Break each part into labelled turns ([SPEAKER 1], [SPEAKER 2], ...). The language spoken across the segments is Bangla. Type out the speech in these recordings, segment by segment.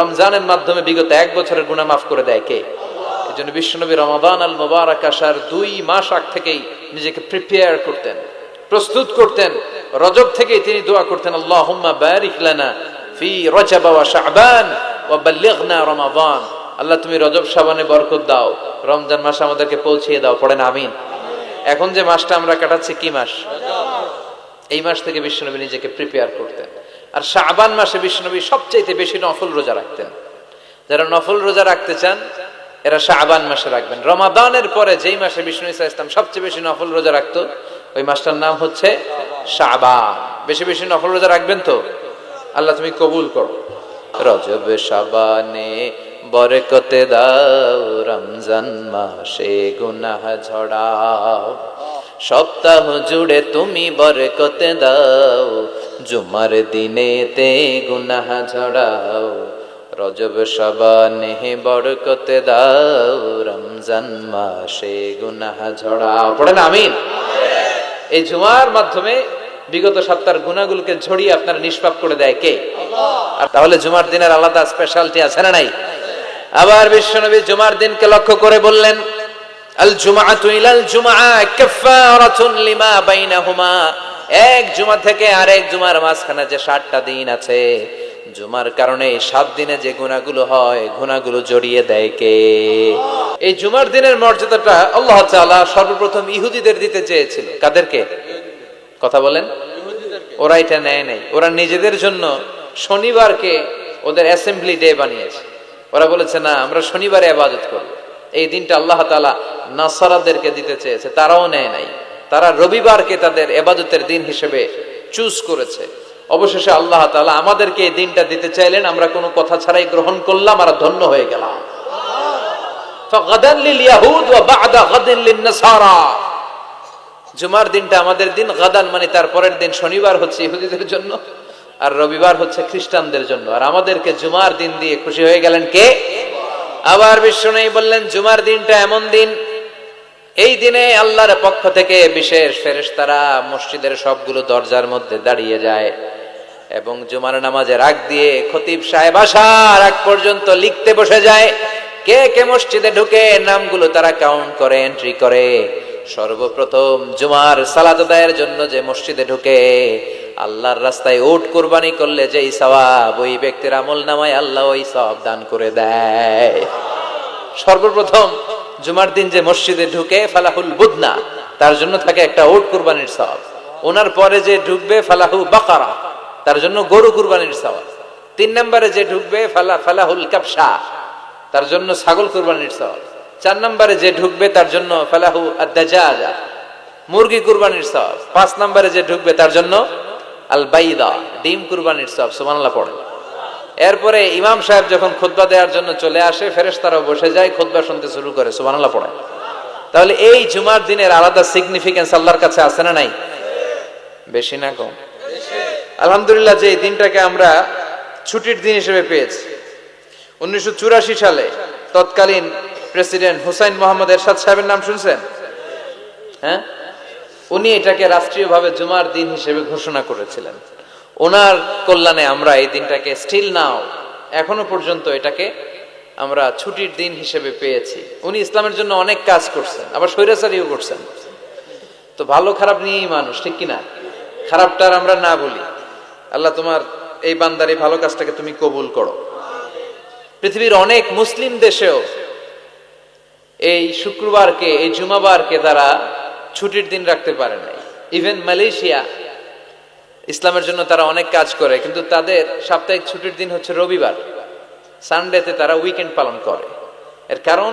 [SPEAKER 1] রমজানের মাধ্যমে বিগত এক বছরের গুণা মাফ করে দেয় কে এই জন্য বিশ্বনবী রমাদান আল মোবারক আসার দুই মাস আগ থেকেই নিজেকে প্রিপেয়ার করতেন প্রস্তুত করতেন রজব থেকেই তিনি দোয়া করতেন আল্লাহ বারিক লানা ফি রজাবা ওয়া শাবান ওয়া বাল্লিগনা রমাবান আল্লাহ তুমি রজব শাবানে বরকত দাও রমজান মাস আমাদেরকে পৌঁছিয়ে দাও পড়েন আমিন এখন যে মাসটা আমরা কাটাচ্ছি কি মাস এই মাস থেকে বিশ্বনবী নিজেকে প্রিপেয়ার করতেন আর শাহবান মাসে বিষ্ণবী সবচেয়ে বেশি নফল রোজা রাখতেন যারা নফল রোজা রাখতে চান এরা শাহবান মাসে রাখবেন রমাদানের পরে যেই মাসে বিষ্ণু ইসা ইসলাম সবচেয়ে বেশি নফল রোজা রাখতো ওই মাসটার নাম হচ্ছে শাহবান বেশি বেশি নফল রোজা রাখবেন তো আল্লাহ তুমি কবুল করো রজবে শাবানে বরকতে দাও রমজান মাসে গুনা ঝড়াও সপ্তাহ জুড়ে তুমি বরকতে দাও জুমার তে গুনাহ ঝড়াও রজব সবানে বরকতে দাও রমজান মাসে গুনাহ ঝড়াও পড়েন আমিন এই জুমার মাধ্যমে বিগত সপ্তাহের গুণাগুলোকে ঝড়িয়ে আপনারা নিষ্পাপ করে দেয় কে আর তাহলে জুমার দিনের আলাদা স্পেশালটি আছে না নাই আবার বিশ্বনবী জুমার দিনকে লক্ষ্য করে বললেন এক জুমা থেকে জুমার মাঝখানে যে দিন আছে জুমার কারণে সাত যে হয় জড়িয়ে দেয় কে এই জুমার দিনের মর্যাদাটা আল্লাহ সর্বপ্রথম ইহুদিদের দিতে চেয়েছিল কাদেরকে কথা বলেন ওরা এটা নেয় নাই ওরা নিজেদের জন্য শনিবারকে ওদের অ্যাসেম্বলি ডে বানিয়েছে ওরা বলেছে না আমরা শনিবারে আবাদত করবো এই দিনটা আল্লাহ তালা নাসারাদেরকে দিতে চেয়েছে তারাও নেয় নাই তারা রবিবারকে তাদের এবাদতের দিন হিসেবে চুজ করেছে অবশেষে আল্লাহ তালা আমাদেরকে এই দিনটা দিতে চাইলেন আমরা কোনো কথা ছাড়াই গ্রহণ করলাম আর ধন্য হয়ে গেলাম জুমার দিনটা আমাদের দিন গাদান মানে পরের দিন শনিবার হচ্ছে ইহুদিদের জন্য আর রবিবার হচ্ছে খ্রিস্টানদের জন্য আর আমাদেরকে জুমার দিন দিয়ে খুশি হয়ে গেলেন কে আবার নেই বললেন জুমার দিনটা এমন দিন এই দিনে আল্লাহর পক্ষ থেকে বিশেষ তারা মসজিদের সবগুলো দরজার মধ্যে দাঁড়িয়ে যায় এবং জুমার নামাজের আগ দিয়ে খতিব সাহেব আসার আগ পর্যন্ত লিখতে বসে যায় কে কে মসজিদে ঢুকে নামগুলো তারা কাউন্ট করে এন্ট্রি করে সর্বপ্রথম জুমার সালাদ জন্য যে মসজিদে ঢুকে আল্লাহর রাস্তায় ওট কোরবানি করলে যেই সবাব ওই ব্যক্তির আমল নামায় আল্লাহ ওই সব দান করে দেয় সর্বপ্রথম জুমার দিন যে মসজিদে ঢুকে ফালাহুল বুদনা তার জন্য থাকে একটা ওট কোরবানির সব ওনার পরে যে ঢুকবে ফালাহু বাকারা তার জন্য গরু কুরবানির সব তিন নম্বরে যে ঢুকবে ফালা ফালাহুল কাপসা তার জন্য ছাগল কুরবানির সব চার নম্বরে যে ঢুকবে তার জন্য ফালাহু আদাজা মুরগি কুরবানির সব পাঁচ নম্বরে যে ঢুকবে তার জন্য আল বাইদা ডিম কুরবানির সব সুমানলা পড়ে এরপরে ইমাম সাহেব যখন খোদবা দেওয়ার জন্য চলে আসে ফেরেশতারা বসে যায় খোদবা শুনতে শুরু করে সুমানলা পড়ে তাহলে এই জুমার দিনের আলাদা সিগনিফিকেন্স আল্লাহর কাছে আছে না নাই বেশি না কম আলহামদুলিল্লাহ যে দিনটাকে আমরা ছুটির দিন হিসেবে পেয়েছি উনিশশো সালে তৎকালীন প্রেসিডেন্ট হুসাইন মোহাম্মদ এরশাদ সাহেবের নাম শুনছেন হ্যাঁ উনি এটাকে রাষ্ট্রীয়ভাবে জুমার দিন হিসেবে ঘোষণা করেছিলেন ওনার কল্যাণে আমরা এই দিনটাকে স্টিল নাও এখনো পর্যন্ত এটাকে আমরা ছুটির দিন হিসেবে পেয়েছি উনি ইসলামের জন্য অনেক কাজ করছেন আবার স্বৈরাচারীও করছেন তো ভালো খারাপ নিয়েই মানুষ ঠিক কিনা খারাপটা আর আমরা না বলি আল্লাহ তোমার এই বান্দার এই ভালো কাজটাকে তুমি কবুল করো পৃথিবীর অনেক মুসলিম দেশেও এই শুক্রবারকে এই জুমাবারকে তারা ছুটির দিন রাখতে পারে নাই ইভেন মালয়েশিয়া ইসলামের জন্য তারা অনেক কাজ করে কিন্তু তাদের সাপ্তাহিক ছুটির দিন হচ্ছে রবিবার সানডেতে তারা উইকেন্ড পালন করে এর কারণ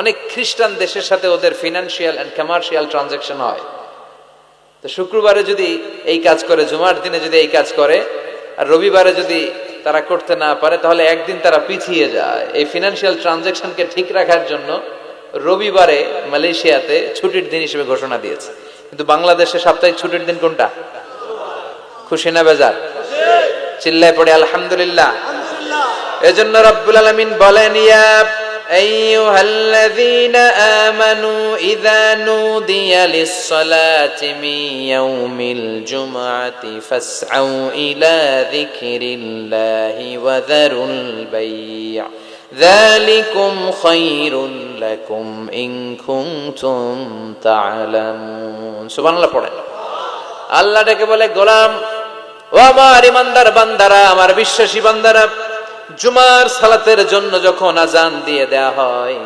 [SPEAKER 1] অনেক খ্রিস্টান দেশের সাথে ওদের ফিনান্সিয়াল অ্যান্ড কমার্শিয়াল ট্রানজাকশন হয় তো শুক্রবারে যদি এই কাজ করে জুমার দিনে যদি এই কাজ করে আর রবিবারে যদি তারা করতে না পারে তাহলে একদিন তারা পিছিয়ে যায় এই ফিনান্সিয়াল ট্রানজাকশনকে ঠিক রাখার জন্য রবিবারে মালয়েশিয়াতে ছুটির দিন হিসেবে ঘোষণা দিয়েছে কিন্তু বাংলাদেশে সাপ্তাহিক ছুটির দিন কোনটা খুশি না বেজার চিল্লায় পড়ে আলহামদুলিল্লাহ এজন্য রব্বুল আলমিন বলেন ইয়া أيها الذين آمنوا إذا نودي للصلاة من يوم الجمعة فاسعوا إلى ذكر الله وذروا البيع ذلكم خير لكم إن كنتم تعلمون سبحان الله পড়েন আল্লাহ ডেকে বলে গোলাম ও আমার ইমানদার বান্দারা আমার বিশ্বাসী বান্দারা জুমার সালাতের জন্য যখন আজান দিয়ে দেয়া হয়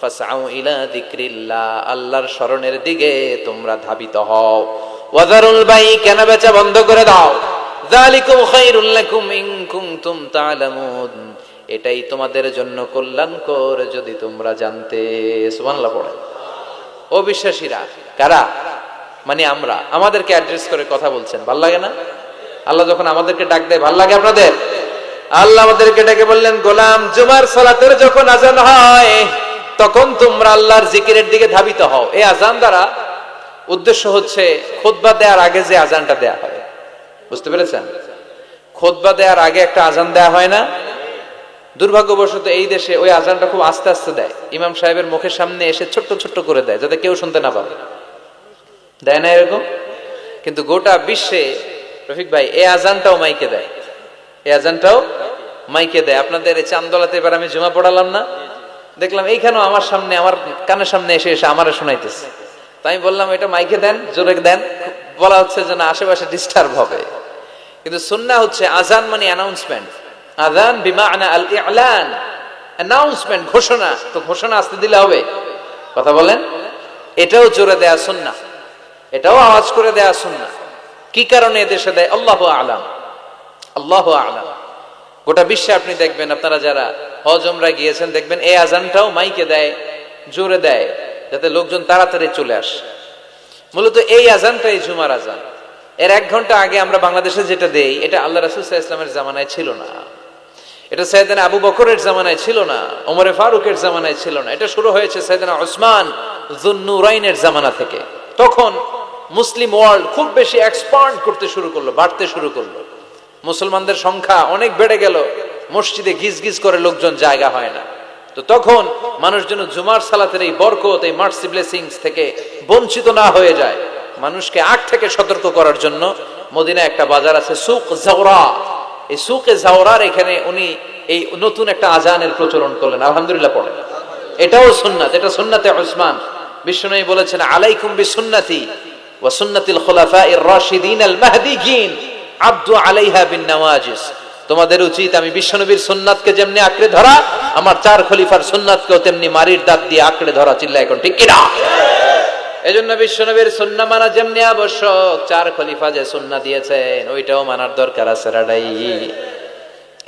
[SPEAKER 1] ফাসাউ ইলা যিকরিল্লাহ আল্লাহর শরণের দিকে তোমরা ধাবিত হও ওয়াজারুল বাই কেনা বেচা বন্ধ করে দাও যালিকুম খায়রুল লাকুম ইন কুনতুম তা'লামুন এটাই তোমাদের জন্য কল্যাণকর যদি তোমরা জানতে সুবানলা পড়ে অবিশ্বাসীরা কারা মানে আমরা আমাদেরকে অ্যাড্রেস করে কথা বলছেন ভাল লাগে না আল্লাহ যখন আমাদেরকে ডাক দেয় ভাল লাগে আপনাদের আল্লাহ আমাদেরকে ডেকে বললেন গোলাম জুমার সালাতের যখন আজান হয় তখন তোমরা আল্লাহর জিকিরের দিকে ধাবিত হও এই আজান দ্বারা উদ্দেশ্য হচ্ছে খোদবা দেওয়ার আগে যে আজানটা দেয়া হয় বুঝতে পেরেছেন খোদবা দেওয়ার আগে একটা আজান দেয়া হয় না দুর্ভাগ্যবশত এই দেশে ওই আজানটা খুব আস্তে আস্তে দেয় ইমাম সাহেবের মুখের সামনে এসে ছোট্ট ছোট্ট করে দেয় যাতে কেউ শুনতে না পাবে দেয় না এরকম কিন্তু গোটা বিশ্বে রফিক ভাই এই আজানটাও মাইকে দেয় এই আজানটাও মাইকে দেয় আপনাদের এই চান্দোলাতে এবার আমি জমা পড়ালাম না দেখলাম এইখানেও আমার সামনে আমার কানের সামনে এসে এসে আমারও শোনাইতেছে তাই আমি বললাম এটা মাইকে দেন জোরে দেন বলা হচ্ছে যেন আশেপাশে ডিস্টার্ব হবে কিন্তু সুন্না হচ্ছে আজান মানে অ্যানাউন্সমেন্ট আদান বিমানা আল ইলান অ্যানাউন্সমেন্ট ঘোষণা তো ঘোষণা আসতে দিলে হবে কথা বলেন এটাও জোরে দেয়া শুন না এটাও আওয়াজ করে দেয়া না কি কারণে এদেশে দেয় আল্লাহ আলাম আল্লাহ আলাম গোটা বিশ্বে আপনি দেখবেন আপনারা যারা হজমরা গিয়েছেন দেখবেন এই আজানটাও মাইকে দেয় জোরে দেয় যাতে লোকজন তাড়াতাড়ি চলে আসে মূলত এই আজানটাই ঝুমার আজান এর এক ঘন্টা আগে আমরা বাংলাদেশে যেটা দেই এটা আল্লাহ রাসুল ইসলামের জামানায় ছিল না এটা সাইদানা আবু বকরের জামানায় ছিল না ওমরে ফারুকের জামানায় ছিল না এটা শুরু হয়েছে সাইদানা ওসমান জুন্নুরাইনের জামানা থেকে তখন মুসলিম ওয়ার্ল্ড খুব বেশি এক্সপান্ড করতে শুরু করলো বাড়তে শুরু করলো মুসলমানদের সংখ্যা অনেক বেড়ে গেল মসজিদে গিজ গিজ করে লোকজন জায়গা হয় না তো তখন মানুষ যেন জুমার সালাতের এই বরকত এই মার্সি ব্লেসিংস থেকে বঞ্চিত না হয়ে যায় মানুষকে আগ থেকে সতর্ক করার জন্য মদিনা একটা বাজার আছে সুখ জওরা এই সুকে জাওরার এখানে উনি এই নতুন একটা আজানের প্রচলন করলেন আলহামদুলিল্লাহ পড়ে এটাও সুন্নাত এটা সুন্নাতে উসমান বিষ্ণু বলেছেন আলাইকুম বি সুন্নাতি ওয়া সুন্নাতিল খুলাফা ইর রাশিদিন আল মাহদিগিন আব্দু আলাইহা বিন নওয়াজিস তোমাদের উচিত আমি বিশ্বনবীর সুন্নাতকে যেমনি আঁকড়ে ধরা আমার চার খলিফার সুন্নাতকেও তেমনি মারির দাঁত দিয়ে আঁকড়ে ধরা চিল্লা এখন ঠিক কিনা এজন্য বিশ্বনবীর সুন্না মানা যেমনি আবশ্যক চার খলিফা যে সুন্না দিয়েছেন ওইটাও মানার দরকার আছে রাডাই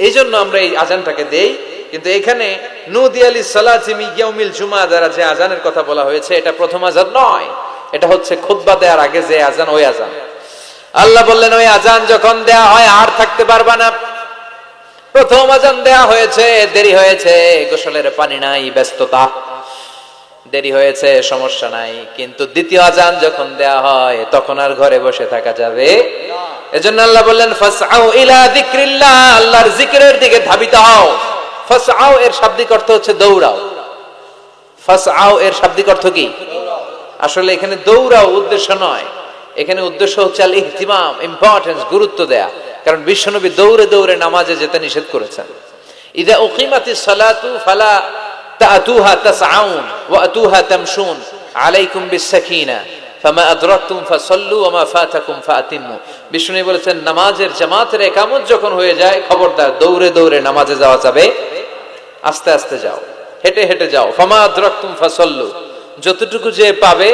[SPEAKER 1] এই জন্য আমরা এই আজানটাকে দেই কিন্তু এখানে নুদিয়ালি সালাজিমি ইয়াউমিল জুমা দ্বারা যে আজানের কথা বলা হয়েছে এটা প্রথম আজান নয় এটা হচ্ছে খুদ্া দেওয়ার আগে যে আজান ওই আজান আল্লাহ বললেন ওই আজান যখন দেয়া হয় আর থাকতে পারবা না প্রথম আজান দেয়া হয়েছে দেরি হয়েছে গোসলের পানি নাই ব্যস্ততা দেরি হয়েছে সমস্যা নাই কিন্তু দ্বিতীয় আজান যখন দেয়া হয় তখন আর ঘরে বসে থাকা যাবে এজন্য আল্লাহ বললেন ফাসআউ ইলা যিকরিল্লাহ আল্লাহর জিকিরের দিকে ধাবিত হও ফাসআউ এর শাব্দিক অর্থ হচ্ছে দৌড়াও ফাসআউ এর শাব্দিক অর্থ কি আসলে এখানে দৌড়াও উদ্দেশ্য নয় এখানে উদ্দেশ্য হচ্ছে আল ইহতিমাম ইম্পর্টেন্স গুরুত্ব দেয়া কারণ বিশ্বনবী দৌড়ে দৌড়ে নামাজে যেতে নিষেধ করেছেন ইদা উকিমাতিস সালাতু ফালা تأتوها تسعون وأتوها تمشون عليكم بالسكينة ফামা আদরাকতুম ফাসাল্লু ওয়া মা ফাতাকুম ফাতিমু বিষ্ণু বলেছেন নামাজের জামাতের একামত যখন হয়ে যায় খবরদার দৌড়ে দৌড়ে নামাজে যাওয়া যাবে আস্তে আস্তে যাও হেঁটে হেঁটে যাও ফামা আদরাকতুম ফাসাল্লু যতটুকু যে পাবে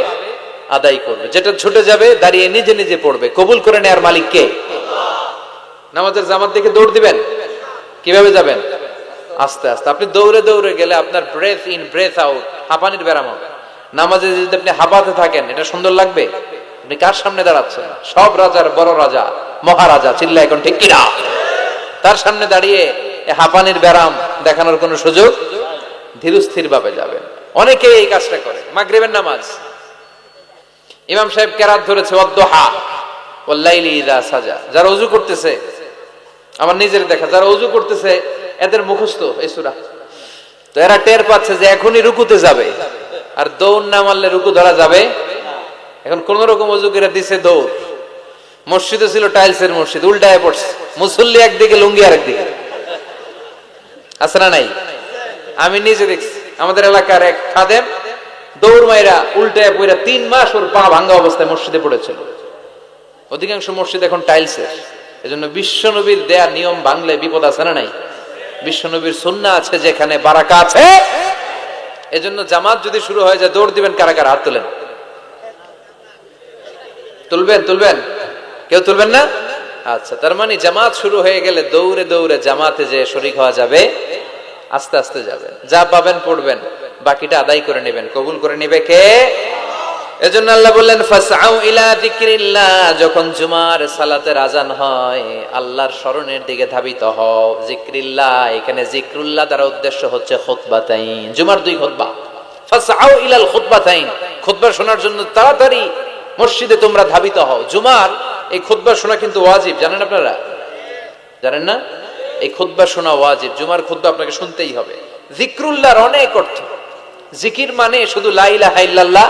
[SPEAKER 1] আদায় করবে যেটা ছুটে যাবে দাঁড়িয়ে নিজে নিজে পড়বে কবুল করে নেয়ার মালিক কে নামাজের জামাত দেখে দৌড় দিবেন কিভাবে যাবেন আস্তে আস্তে আপনি দৌড়ে দৌড়ে গেলে আপনার ব্রেথ ইন ব্রেথ আউট হাঁপানির ব্যারাম হবে নামাজে যদি আপনি হাঁপাতে থাকেন এটা সুন্দর লাগবে আপনি কার সামনে দাঁড়াচ্ছেন সব রাজার বড় রাজা মহারাজা চিল্লা এখন ঠিক কিনা তার সামনে দাঁড়িয়ে হাঁপানির ব্যারাম দেখানোর কোনো সুযোগ ধীরস্থির ভাবে যাবে অনেকে এই কাজটা করে মাগরিবের নামাজ ইমাম সাহেব কেরাত ধরেছে অদ্দোহা ওল্লাইলি ইদা সাজা যারা উজু করতেছে আমার নিজের দেখা যারা উজু করতেছে এদের মুখস্থ এই সুরা তো এরা টের পাচ্ছে যে এখনই রুকুতে যাবে আর দৌড় না মারলে রুকু ধরা যাবে এখন কোন রকম অজুকেরা দিছে দৌড় মসজিদে ছিল টাইলসের মসজিদ উল্টায় পড়ছে মুসল্লি একদিকে লুঙ্গি আর একদিকে আছে না নাই আমি নিজে দেখছি আমাদের এলাকার এক খাদেম দৌড় মাইরা উল্টায় পইরা তিন মাস ওর পা ভাঙ্গা অবস্থায় মসজিদে পড়েছিল অধিকাংশ মসজিদ এখন টাইলসের এজন্য বিশ্ব নবীর দেয়া নিয়ম ভাঙলে বিপদ আছে না নাই বিশ্বনবীর সুন্না আছে যেখানে বারাকা আছে এজন্য জামাত যদি শুরু হয়ে যায় দৌড় দিবেন কারা কারা হাত তুলেন তুলবেন তুলবেন কেউ তুলবেন না আচ্ছা তার মানে জামাত শুরু হয়ে গেলে দৌড়ে দৌড়ে জামাতে যে শরিক হওয়া যাবে আস্তে আস্তে যাবেন যা পাবেন পড়বেন বাকিটা আদায় করে নেবেন কবুল করে নেবে কে এজন্য আল্লাহ বললেন ফাসাউ ইলা যিকরিল্লাহ যখন জুমার সালাতের আজান হয় আল্লাহর শরণের দিকে ধাবিত হও যিকরিল্লাহ এখানে যিকরুল্লাহ দ্বারা উদ্দেশ্য হচ্ছে খুতবাতাইন জুমার দুই খুতবা ফাসাউ ইলাল খুতবাতাইন খুতবা শোনার জন্য তাড়াতাড়ি মসজিদে তোমরা ধাবিত হও জুমার এই খুতবা শোনা কিন্তু ওয়াজিব জানেন আপনারা জানেন না এই খুতবা শোনা ওয়াজিব জুমার খুতবা আপনাকে শুনতেই হবে যিকরুল্লাহর অনেক অর্থ জিকির মানে শুধু লা ইলাহা ইল্লাল্লাহ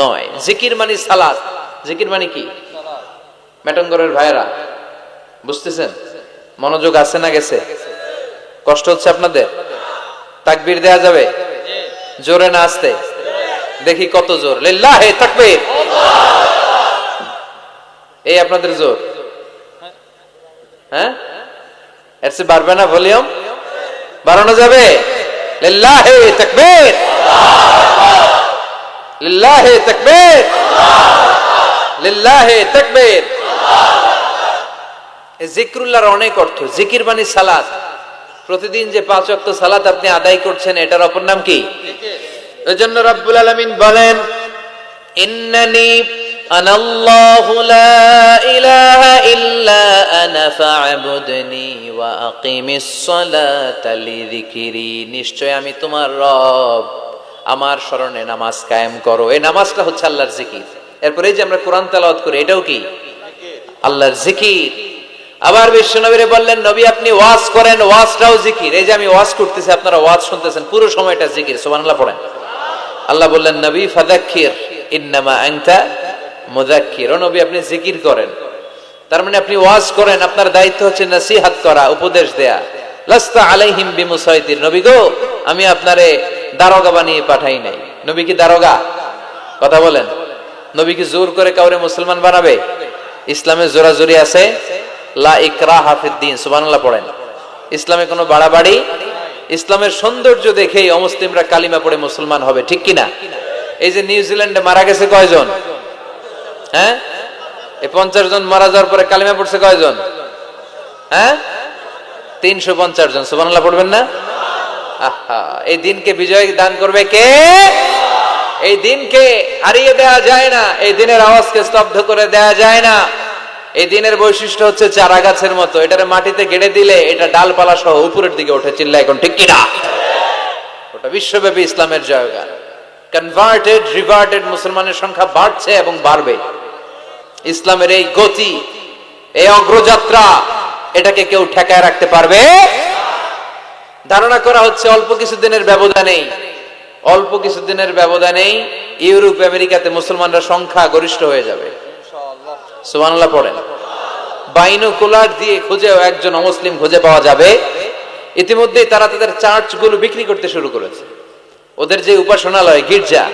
[SPEAKER 1] নয় জিকির মানে সালাদ জিকির মানে কি মেটঙ্গরের ভাইরা বুঝতেছেন মনোযোগ আছে না গেছে কষ্ট হচ্ছে আপনাদের তাকবির দেয়া যাবে জোরে না আসতে দেখি কত জোর তাকবির এই আপনাদের জোর হ্যাঁ এর বাড়বে না ভলিউম বাড়ানো যাবে লিল্লাহে তাকবীর লিল্লাহে তাকবীর লিল্লাহে তাকবীর অনেক অর্থ জিকির মানে সালাত প্রতিদিন যে পাঁচ অক্ত সালাত আপনি আদায় করছেন এটার অপর নাম কি এজন্য রব্বুল বলেন ইন্নানি আনাল্লাহু লা ইলাহা ইল্লা আনা ফা'বুদনি ওয়া আকিমিস সালাতা লিযিকরি নিশ্চয় আমি তোমার রব আমার স্মরণে নামাজ কায়েম করো এই নামাজটা হচ্ছে আল্লাহর জিকির এরপরে যে আমরা কোরআন তালাওয়াত করি এটাও কি আল্লাহর জিকির আবার বিশ্বনবীরে বললেন নবী আপনি ওয়াজ করেন ওয়াজটাও জিকির এই যে আমি ওয়াজ করতেছি আপনারা ওয়াজ শুনতেছেন পুরো সময়টা জিকির সুবহানাল্লাহ পড়েন আল্লাহ বললেন নবী ফাদাক্কির ইন্নামা আংতা মুদাক্কির ও নবী আপনি জিকির করেন তার মানে আপনি ওয়াজ করেন আপনার দায়িত্ব হচ্ছে নসিহাত করা উপদেশ দেয়া লাস্তা আলাইহিম বিমুসাইতির নবী গো আমি আপনারে দারোগা বানিয়ে পাঠাই নাই নবী কি দারোগা কথা বলেন নবী কি জোর করে কাউরে মুসলমান বানাবে ইসলামে জোরাজোরি আছে লা ইকরা হাফিদ্দিন সুবানাল্লাহ পড়েন ইসলামে কোনো বাড়াবাড়ি ইসলামের সৌন্দর্য দেখেই অমুসলিমরা কালিমা পড়ে মুসলমান হবে ঠিক কিনা এই যে নিউজিল্যান্ডে মারা গেছে কয়জন হ্যাঁ এই পঞ্চাশ জন মারা যাওয়ার পরে কালিমা পড়ছে কয়জন হ্যাঁ তিনশো পঞ্চাশ জন সুবানাল্লাহ পড়বেন না এই দিনকে বিজয় দান করবে কে এই দিনকে হারিয়ে দেয়া যায় না এই দিনের আওয়াজকে স্তব্ধ করে দেয়া যায় না এই দিনের বৈশিষ্ট্য হচ্ছে চারা গাছের মতো এটার মাটিতে গেড়ে দিলে এটা ডালপালা সহ উপরের দিকে ওঠে চিল্লা এখন ঠিক কিনা ওটা বিশ্বব্যাপী ইসলামের জয়গান কনভার্টেড রিভার্টেড মুসলমানের সংখ্যা বাড়ছে এবং বাড়বে ইসলামের এই গতি এই অগ্রযাত্রা এটাকে কেউ ঠেকায় রাখতে পারবে ধারণা করা হচ্ছে অল্প কিছুদিনের ব্যবধানেই অল্প কিছুদিনের ব্যবধানেই ইউরোপ আমেরিকাতে মুসলমানরা সংখ্যা গরিষ্ঠ হয়ে যাবে সুবহানাল্লাহ পড়েন বাইনোকুলার দিয়ে খুঁজেও একজন অমুসলিম খুঁজে পাওয়া যাবে ইতিমধ্যেই তারা তাদের চার্চগুলো বিক্রি করতে শুরু করেছে ওদের যে উপাসনালয় গির্জা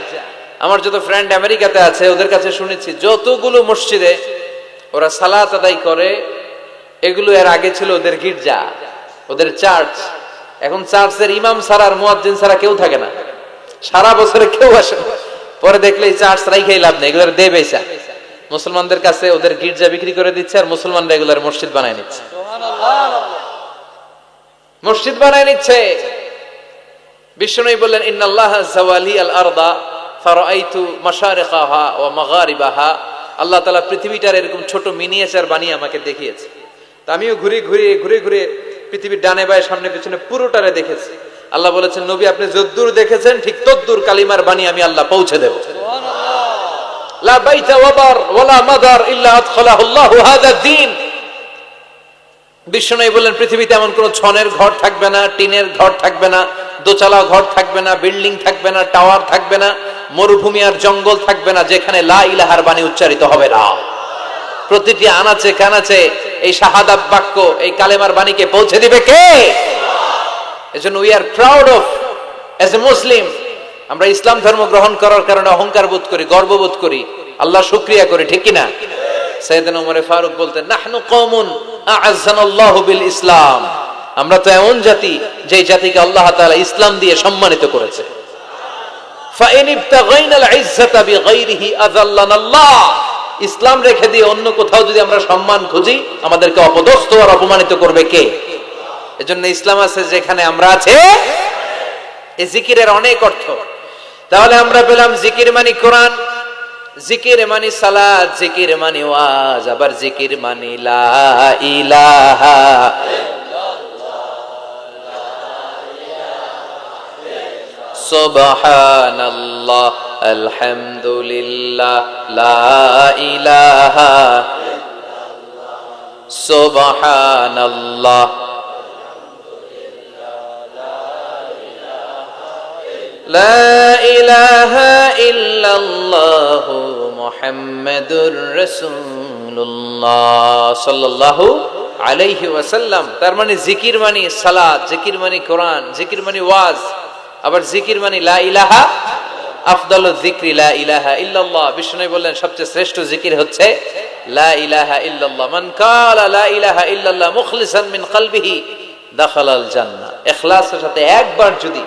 [SPEAKER 1] আমার যত ফ্রেন্ড আমেরিকাতে আছে ওদের কাছে শুনেছি যতগুলো মসজিদে ওরা সালাত আদায় করে এগুলো এর আগে ছিল ওদের গির্জা ওদের চার্চ এখন চার্চের ইমাম সারার মুয়াজ্জিন ছাড়া কেউ থাকে না সারা বছরে কেউ আসে পরে দেখলে চার্চ রাইখাই লাভ নেই এগুলোর দে মুসলমানদের কাছে ওদের গির্জা বিক্রি করে দিচ্ছে আর মুসলমান রেগুলার মসজিদ বানায় নিচ্ছে মসজিদ বানায় নিচ্ছে বিষ্ণুই বললেন ইন্নাল্লাহ জাওয়ালি আল আরদা ফারাইতু মাশারিকাহা ওয়া মাগারিবাহা আল্লাহ তাআলা পৃথিবীটার এরকম ছোট মিনিয়েচার বানিয়ে আমাকে দেখিয়েছে তা আমিও ঘুরে ঘুরে ঘুরে ঘুরে পৃথিবীর ডানে বায় সামনে পিছনে পুরোটারে দেখেছি আল্লাহ বলেছেন নবী আপনি যদ্দুর দেখেছেন ঠিক তদ্দুর কালিমার বাণী আমি আল্লাহ পৌঁছে দেব বললেন ছনের ঘর থাকবে না টিনের ঘর থাকবে না দোচালা ঘর থাকবে না বিল্ডিং থাকবে না টাওয়ার থাকবে না মরুভূমি আর জঙ্গল থাকবে না যেখানে লা ইলাহার বাণী উচ্চারিত হবে না প্রতিটি আনাচে কানাচে এই শাহাদাব বাক্য এই কালেমার বাণীকে পৌঁছে দিবে কে এজন্য we are proud of as a Muslim আমরা ইসলাম ধর্ম গ্রহণ করার কারণে অহংকার বোধ করি গর্ববোধ করি আল্লাহ শুক্রিয়া করি ঠিক কিনা সৈয়দিন উমরে ফারুক বলতেন নাহনু কমুন আজানাল্লাহু বিল ইসলাম আমরা তো এমন জাতি যে জাতিকে আল্লাহ তালা ইসলাম দিয়ে সম্মানিত করেছে ইসলাম রেখে দিয়ে অন্য কোথাও যদি আমরা সম্মান খুঁজি আমাদেরকে অপদস্থ আর অপমানিত করবে কে এজন্য ইসলাম আছে যেখানে আমরা আছে এ জিকিরের অনেক অর্থ তাহলে আমরা পেলাম জিকির মানি কোরআন জিকির মানি সালা জিকির মানি ওয়াজ আবার জিকির মানি লা ইলাহা সুবহানাল্লাহ আলহামদুলিল্লাহ ইলাহা সুবহানাল্লাহ লা ইলাহা ইল্লাল্লাহু মুহাম্মাদুর রাসূলুল্লাহ সাল্লাল্লাহু আলাইহি ওয়াসাল্লাম তার মানে জিকির মানি সালাত জিকির মানি কোরআন জিকির মানি ওয়াজ আবার জিকির মানি লা ইলাহা আফদল জিক্রি লা ইলাহা ইল্লাল্লাহ বিষ্ণু বললেন সবচেয়ে শ্রেষ্ঠ জিকির হচ্ছে লা ইলাহা ইল্লাল্লাহ মান কালা লা ইলাহা ইল্লাল্লাহ মুখলিসান মিন কলবিহি দাখালাল জান্নাহ ইখলাসের সাথে একবার যদি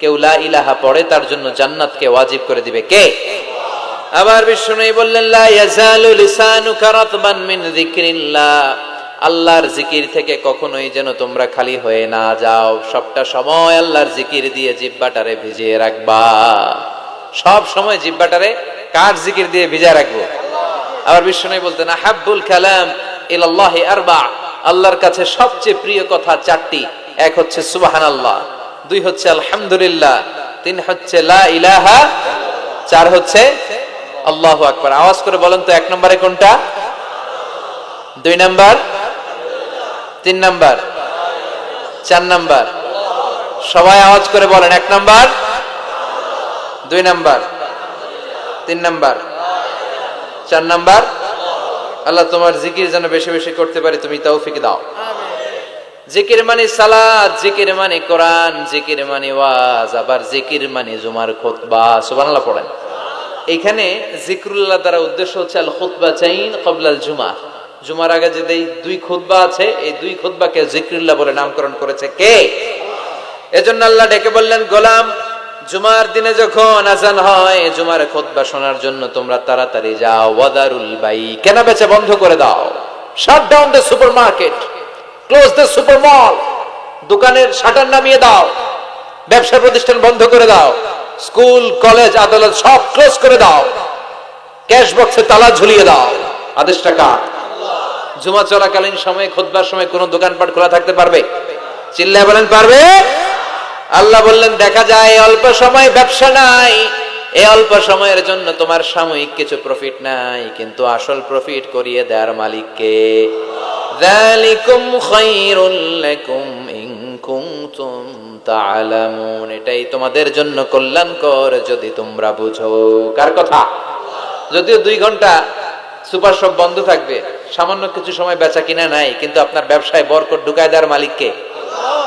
[SPEAKER 1] কেউ লা ইলাহা পড়ে তার জন্য জান্নাতকে ওয়াজিব করে দিবে কে আবার বিষ্ণু বললেন লা ইয়াজালু লিসানুকা রাতবান মিন যিকরিল্লাহ আল্লাহর জিকির থেকে কখনোই যেন তোমরা খালি হয়ে না যাও সবটা সময় আল্লাহর জিকির দিয়ে জিব্বাটারে ভিজিয়ে রাখবা সব সময় জিব্বাটারে কার জিকির দিয়ে ভিজা রাখবো আবার বলতে না হাব্বুল কালাম ইলাল্লাহি আরবা আল্লাহর কাছে সবচেয়ে প্রিয় কথা চারটি এক হচ্ছে সুবাহান আল্লাহ দুই হচ্ছে আলহামদুলিল্লাহ তিন হচ্ছে লা ইলাহা চার হচ্ছে আল্লাহ আকবার আওয়াজ করে বলেন তো এক নম্বরে কোনটা দুই নাম্বার তিন নাম্বার চার নাম্বার সবাই আওয়াজ করে বলেন এক নাম্বার দুই নাম্বার তিন নাম্বার চার নাম্বার আল্লাহ তোমার জিকির যেন বেশি বেশি করতে পারি তুমি তাও ফিকে দাও জিকির মানে সালাদ জিকির মানে কোরআন জিকির মানে ওয়াজ আবার জিকির মানে জুমার বা সুবহানাল্লাহ পড়েন এখানে জিকরুল্লাহ দ্বারা উদ্দেশ্য হচ্ছে আল খুতবা চাইন কবলাল জুমা জুমার আগে যে দুই খুতবা আছে এই দুই খুতবাকে জিকরুল্লাহ বলে নামকরণ করেছে কে এজন্য আল্লাহ ডেকে বললেন গোলাম জুমার দিনে যখন আজান হয় জুমার খোদবা শোনার জন্য তোমরা তাড়াতাড়ি যাও ওয়াদারুল বাই কেনা বেচা বন্ধ করে দাও shut down the supermarket close the super mall দোকানের শাটার নামিয়ে দাও ব্যবসা প্রতিষ্ঠান বন্ধ করে দাও স্কুল কলেজ আদালত সব ক্লোজ করে দাও ক্যাশ বক্সে তালা ঝুলিয়ে দাও আদেশ টাকা জুমা চলাকালীন সময়ে খোদবার সময় কোনো দোকানপাট খোলা থাকতে পারবে চিল্লায় বলেন পারবে আল্লাহ বললেন দেখা যায় অল্প সময় ব্যবসা নাই এই অল্প সময়ের জন্য তোমার সাময়িক কিছু প্রফিট নাই কিন্তু আসল প্রফিট করিয়ে দেয়ার মালিককে এটাই তোমাদের জন্য কল্যাণকর যদি তোমরা বুঝো কার কথা যদিও দুই ঘন্টা সুপার সব বন্ধ থাকবে সামান্য কিছু সময় বেচা কিনা নাই কিন্তু আপনার ব্যবসায় বরকট ঢুকায় দেওয়ার মালিককে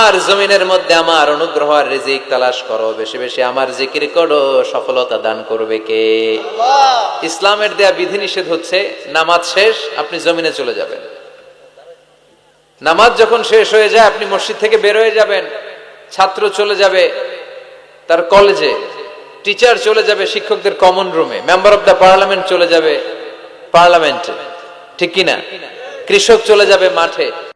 [SPEAKER 1] আর জমিনের মধ্যে আমার অনুগ্রহ আর রিজিক তালাশ করো বেশি বেশি আমার জিকির করো সফলতা দান করবে কে ইসলামের দেয়া বিধিনিষেধ হচ্ছে নামাজ শেষ আপনি জমিনে চলে যাবেন নামাজ যখন শেষ হয়ে যায় আপনি মসজিদ থেকে বের হয়ে যাবেন ছাত্র চলে যাবে তার কলেজে টিচার চলে যাবে শিক্ষকদের কমন রুমে মেম্বার অব দ্য পার্লামেন্ট চলে যাবে পার্লামেন্টে ঠিক কিনা কৃষক চলে যাবে মাঠে